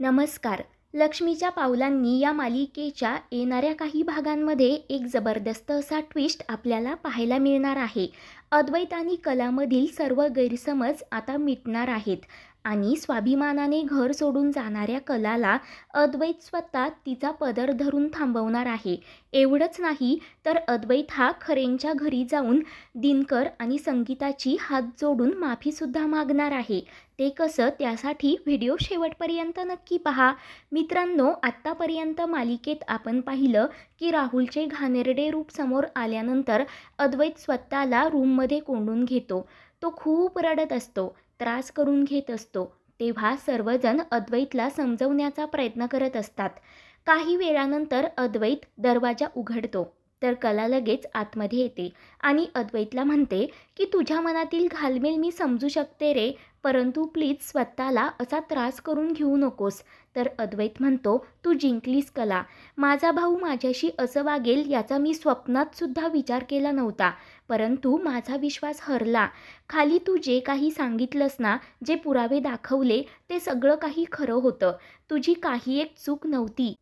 नमस्कार. लक्ष्मीच्या पावलांनी या मालिकेच्या येणाऱ्या काही भागांमध्ये एक जबरदस्त असा ट्विस्ट आपल्याला पाहायला मिळणार आहे. अद्वैत आणि कलामधील सर्व गैरसमज आता मिटणार आहेत. आणि स्वाभिमानाने घर सोडून जाणाऱ्या कलाला अद्वैत स्वतः तिचा पदर धरून थांबवणार आहे. एवढंच नाही तर अद्वैत हा खरेंच्या घरी जाऊन दिनकर आणि संगीताची हात जोडून माफीसुद्धा मागणार आहे. ते कसं त्यासाठी व्हिडिओ शेवटपर्यंत नक्की पहा. मित्रांनो आत्तापर्यंत मालिकेत आपण पाहिलं की राहुलचे घाणेरडे रूप समोर आल्यानंतर अद्वैत स्वतःला रूममध्ये कोंडून घेतो. तो खूप रडत असतो. त्रास करून घेत असतो तेव्हा सर्वजण अद्वैतला समजवण्याचा प्रयत्न करत असतात. काही वेळानंतर अद्वैत दरवाजा उघडतो. तर कला लगेच आतमध्ये येते. आणि अद्वैतला म्हणते की तुझ्या मनातील घालमेल मी समजू शकते रे परंतु प्लीज स्वतःला असा त्रास करून घेऊ नकोस. तर अद्वैत म्हणतो तू जिंकलीस कला. माझा भाऊ माझ्याशी असं वागेल याचा मी स्वप्नातसुद्धा विचार केला नव्हता परंतु माझा विश्वास हरला. खाली तू जे काही सांगितलंस ना जे पुरावे दाखवले ते सगळं काही खरं होतं. तुझी काही एक चूक नव्हती.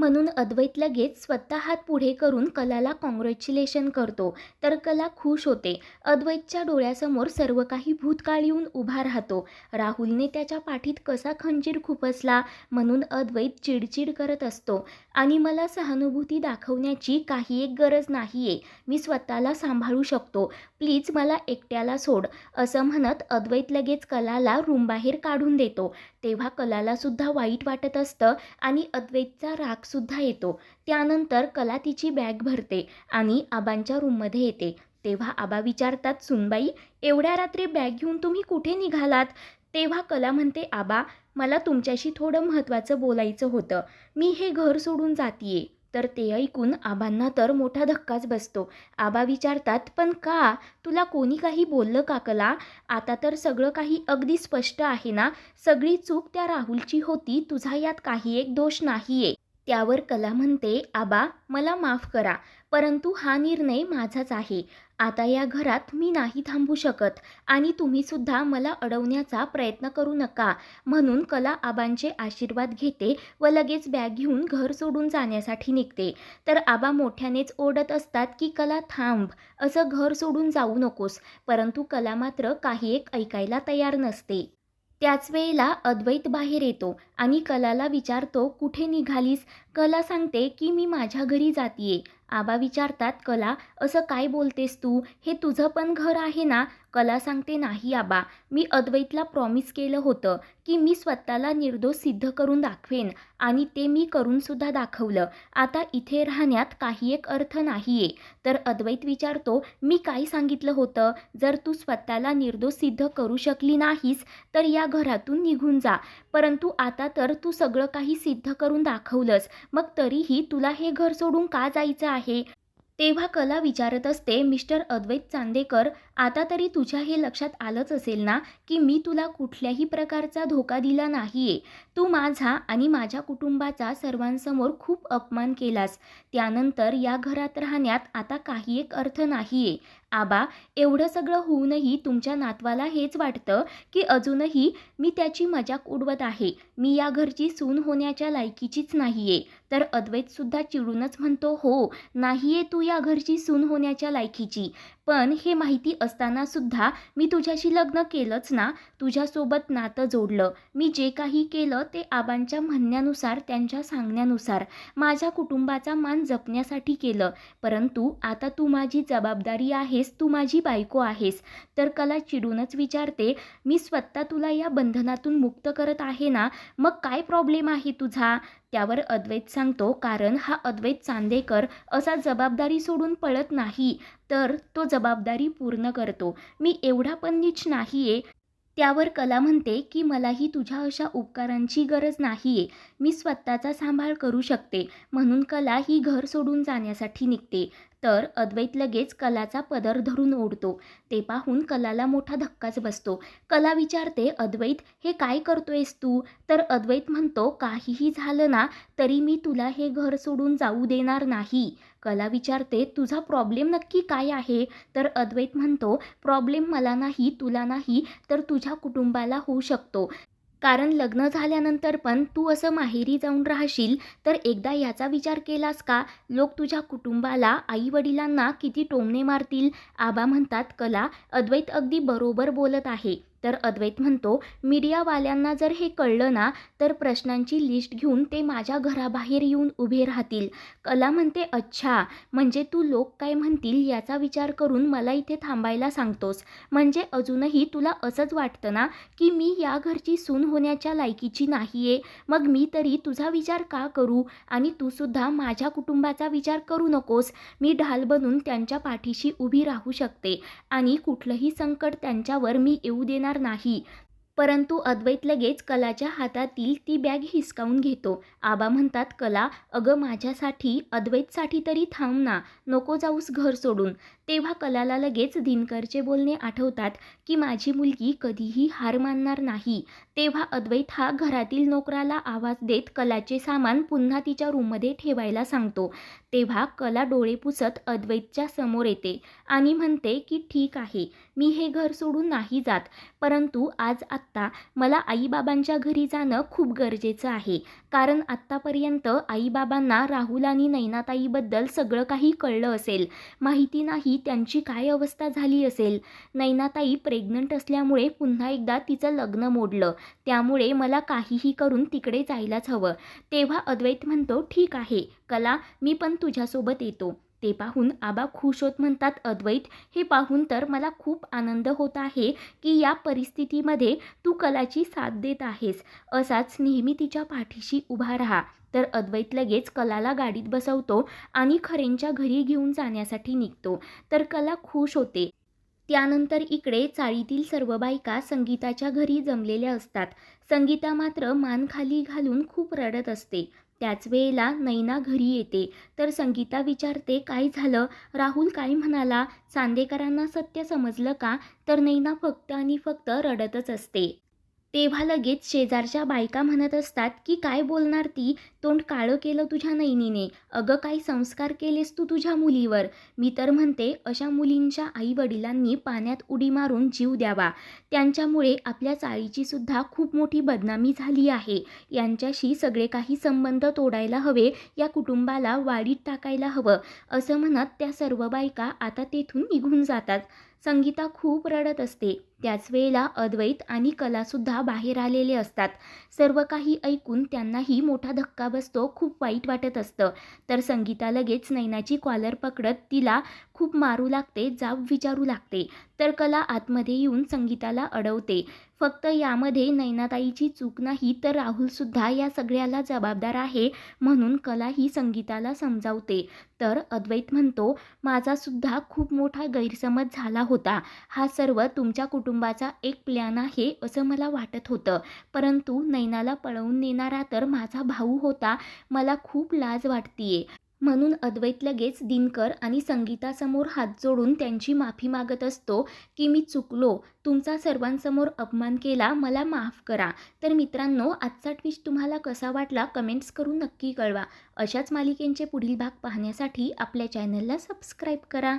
म्हणून अद्वैत लगेच स्वतः हात पुढे करून कलाला कॉंग्रॅच्युलेशन करतो. तर कला खुश होते. अद्वैतच्या डोळ्यासमोर सर्व काही भूतकाळ येऊन उभा राहतो. राहुलने त्याच्या पाठीत कसा खंजीर खुपसला म्हणून अद्वैत चिडचिड करत असतो. आणि मला सहानुभूती दाखवण्याची काही एक गरज नाही आहे मी स्वतःला सांभाळू शकतो. प्लीज मला एकट्याला सोड. असं म्हणत अद्वैत लगेच कलाला रूमबाहेर काढून देतो. तेव्हा कलालासुद्धा वाईट वाटत असतं आणि अद्वैतचा राग रागसुद्धा येतो. त्यानंतर कला तिची बॅग भरते आणि आबांच्या रूममध्ये येते. तेव्हा आबा विचारतात सुनबाई एवढ्या रात्री बॅग घेऊन तुम्ही कुठे निघालात? तेव्हा कला म्हणते आबा मला तुमच्याशी थोडं महत्त्वाचं बोलायचं होतं. मी हे घर सोडून जातीये. तर ते ऐकून आबांना तर मोठा धक्काच बसतो. आबा विचारतात पण का? तुला कोणी काही बोललं का कला? आता तर सगळं काही अगदी स्पष्ट आहे ना? सगळी चूक त्या राहुलची होती. तुझा यात काही एक दोष नाही आहे त्यावर कला म्हणते आबा मला माफ करा परंतु हा निर्णय माझाच आहे. आता या घरात मी नाही थांबू शकत आणि तुम्हीसुद्धा मला अडवण्याचा प्रयत्न करू नका. म्हणून कला आबांचे आशीर्वाद घेते व लगेच बॅग घेऊन घर सोडून जाण्यासाठी निघते. तर आबा मोठ्यानेच ओढत असतात की कला थांब असं घर सोडून जाऊ नकोस. परंतु कला मात्र काही एक ऐकायला तयार नसते. त्याच वेळेला अद्वैत बाहेर येतो आणि कलाला विचारतो कुठे निघालीस? कला सांगते की मी माझ्या घरी जातीये. आबा विचारतात कला असं काय बोलतेस तू? हे तुझं पण घर आहे ना? कला सांगते नाही आबा. मी अद्वैतला प्रॉमिस केलं होतं की मी स्वतःला निर्दोष सिद्ध करून दाखवेन आणि ते मी करूनसुद्धा दाखवलं. आता इथे राहण्यात काही एक अर्थ नाही आहे तर अद्वैत विचारतो मी काय सांगितलं होतं? जर तू स्वतःला निर्दोष सिद्ध करू शकली नाहीस तर या घरातून निघून जा. परंतु आता तर तू सगळं काही सिद्ध करून दाखवलंस. मग तरीही तुला हे घर सोडून का जायचं आहे? तेव्हा कला विचारत असते मिस्टर अद्वैत चांदेकर आता तरी तुझ्या हे लक्षात आलंच असेल ना की मी तुला कुठल्याही प्रकारचा धोका दिला नाही आहे तू माझा आणि माझ्या कुटुंबाचा सर्वांसमोर खूप अपमान केलास. त्यानंतर या घरात राहण्यात आता काही एक अर्थ नाही आहे आबा एवढं सगळं होऊनही तुमच्या नातवाला हेच वाटतं की अजूनही मी त्याची मजाक उडवत आहे. मी या घरची सून होण्याच्या लायकीचीच नाही आहे तर अद्वैतसुद्धा चिडूनच म्हणतो हो नाही आहे तू या घरची सून होण्याच्या लायकीची. पण हे माहिती असतानासुद्धा मी तुझ्याशी लग्न केलंच ना. तुझ्यासोबत नातं जोडलं. मी जे काही केलं ते आबांच्या म्हणण्यानुसार त्यांच्या सांगण्यानुसार. माझ्या कुटुंबाचा मान जपण्यासाठी केलं. परंतु आता तू माझी जबाबदारी आहेस तू माझी बायको आहेस. तर कला चिडूनच विचारते मी स्वतः तुला या बंधनातून मुक्त करत आहे ना? मग काय प्रॉब्लेम आहे तुझा? त्यावर अद्वैत सांगतो कारण हा अद्वैत चांदेकर असा जबाबदारी सोडून पळत नाही तर तो जबाबदारी पूर्ण करतो. मी एवढा पण नीच नाही आहे त्यावर कला म्हणते की मलाही तुझ्या अशा उपकारांची गरज नाही आहे मी स्वतःचा सांभाळ करू शकते. म्हणून कला ही घर सोडून जाण्यासाठी निघते. तर अद्वैत लगेच कलाचा पदर धरून ओढतो. ते पाहून कलाला मोठा धक्काच बसतो. कला विचारते अद्वैत हे काय करतोयस तू? तर अद्वैत म्हणतो काहीही झालं ना तरी मी तुला हे घर सोडून जाऊ देणार नाही. कला विचारते तुझा प्रॉब्लेम नक्की काय आहे? तर अद्वैत म्हणतो प्रॉब्लेम मला नाही तुला नाही तर तुझ्या कुटुंबाला होऊ शकतो. कारण लग्न झाल्यानंतर पण तू असं माहेरी जाऊन राहशील तर एकदा याचा विचार केलास का? लोक तुझ्या कुटुंबाला आईवडिलांना किती टोमणे मारतील? आबा म्हणतात कला अद्वैत अगदी बरोबर बोलत आहे. तर अद्वैत म्हणतो मीडियावाल्यांना जर हे कळलं ना तर प्रश्नांची लिस्ट घेऊन ते माझ्या घराबाहेर येऊन उभे राहतील. कला म्हणते अच्छा म्हणजे तू लोक काय म्हणतील याचा विचार करून मला इथे थांबायला सांगतोस. म्हणजे अजूनही तुला असंच वाटतं ना की मी या घरची सून होण्याच्या लायकीची नाही आहे मग मी तरी तुझा विचार का करू? आणि तू सुद्धा माझ्या कुटुंबाचा विचार करू नकोस. मी ढाल बनून त्यांच्या पाठीशी उभी राहू शकते. आणि कुठलंही संकट त्यांच्यावर मी येऊ देणार नाही. परंतु अद्वैत लगेच कलाच्या हातातील ती बॅग हिसकावून घेतो. आबा म्हणतात कला अगं माझ्यासाठी अद्वैतसाठी तरी थांब ना नको जाऊस घर सोडून. तेव्हा कलाला लगेच दिनकरचे बोलणे आठवतात की माझी मुलगी कधीही हार मानणार नाही. तेव्हा अद्वैत हा घरातील नोकराला आवाज देत कलाचे सामान पुन्हा तिच्या रूममध्ये ठेवायला सांगतो. तेव्हा कला डोळे पुसत अद्वैतच्या समोर येते आणि म्हणते की ठीक आहे मी हे घर सोडून नाही जात. परंतु आज आत्ता मला आईबाबांच्या घरी जाणं खूप गरजेचं आहे. कारण आत्तापर्यंत आईबाबांना राहुल आणि नैनाताईबद्दल सगळं काही कळलं असेल. माहिती नाही त्यांची काय अवस्था झाली असेल? नैनाताई प्रेग्नंट असल्यामुळे पुन्हा एकदा तिचं लग्न मोडलं. त्यामुळे मला काहीही करून तिकडे जायलाच हवं. तेव्हा अद्वैत म्हणतो ठीक आहे. कला मी पण तुझ्यासोबत येतो. ते पाहून आबा खुश होत म्हणतात अद्वैत हे पाहून तर मला खूप आनंद होत आहे की या परिस्थितीमध्ये तू कलाची साथ देत आहेस. असाच नेहमी तिच्या पाठीशी उभा राहा. तर अद्वैत लगेच कलाला गाडीत बसवतो आणि खरेंच्या घरी घेऊन जाण्यासाठी निघतो. तर कला खुश होते. त्यानंतर इकडे चाळीतील सर्व बायका संगीताच्या घरी जमलेल्या असतात. संगीता मात्र मान खाली घालून खूप रडत असते. त्याच वेळेला नैना घरी येते. तर संगीता विचारते काय झालं? राहुल काय म्हणाला? चांदेकरांना सत्य समजलं का? तर नैना फक्त आणि फक्त रडतच असते. तेव्हा लगेच शेजारच्या बायका म्हणत असतात की काय बोलणार ती? तोंड काळं केलं तुझ्या नैनीने. अगं काय संस्कार केलेस तू तुझ्या मुलीवर? मी तर म्हणते अशा मुलींच्या आईवडिलांनी पाण्यात उडी मारून जीव द्यावा. त्यांच्यामुळे आपल्या चाळीची सुद्धा खूप मोठी बदनामी झाली आहे. यांच्याशी सगळे काही संबंध तोडायला हवे या कुटुंबाला वाढीत टाकायला हवं. असं म्हणत त्या सर्व बायका आता तेथून निघून जातात. संगीता खूप रडत असते. त्याच वेळेला अद्वैत आणि कलासुद्धा बाहेर आलेले असतात. सर्व काही ऐकून त्यांनाही मोठा धक्का बसतो खूप वाईट वाटत असतं. तर संगीता लगेच नैनाची कॉलर पकडत तिला खूप मारू लागते जाब विचारू लागते. तर कला आतमध्ये येऊन संगीताला अडवते. फक्त यामध्ये नैनाताईची चूक नाही तर राहुलसुद्धा या सगळ्याला जबाबदार आहे म्हणून कला ही संगीताला समजावते. तर अद्वैत म्हणतो माझासुद्धा खूप मोठा गैरसमज झाला होता. हा सर्व तुमच्या कुटुंबाचा एक प्लॅन आहे असं मला वाटत होतं. परंतु नैनाला पळवून नेणारा तर माझा भाऊ होता. मला खूप लाज वाटतीये. म्हणून अद्वैत लगेच दिनकर आणि संगीतासमोर हात जोडून त्यांची माफी मागत असतो की मी चुकलो तुमचा सर्वांसमोर अपमान केला मला माफ करा. तर मित्रांनो आजचा ट्विस्ट तुम्हाला कसा वाटला कमेंट्स करून नक्की कळवा. अशाच मालिकेंचे पुढील भाग पाहण्यासाठी आपल्या चॅनलला सबस्क्राईब करा.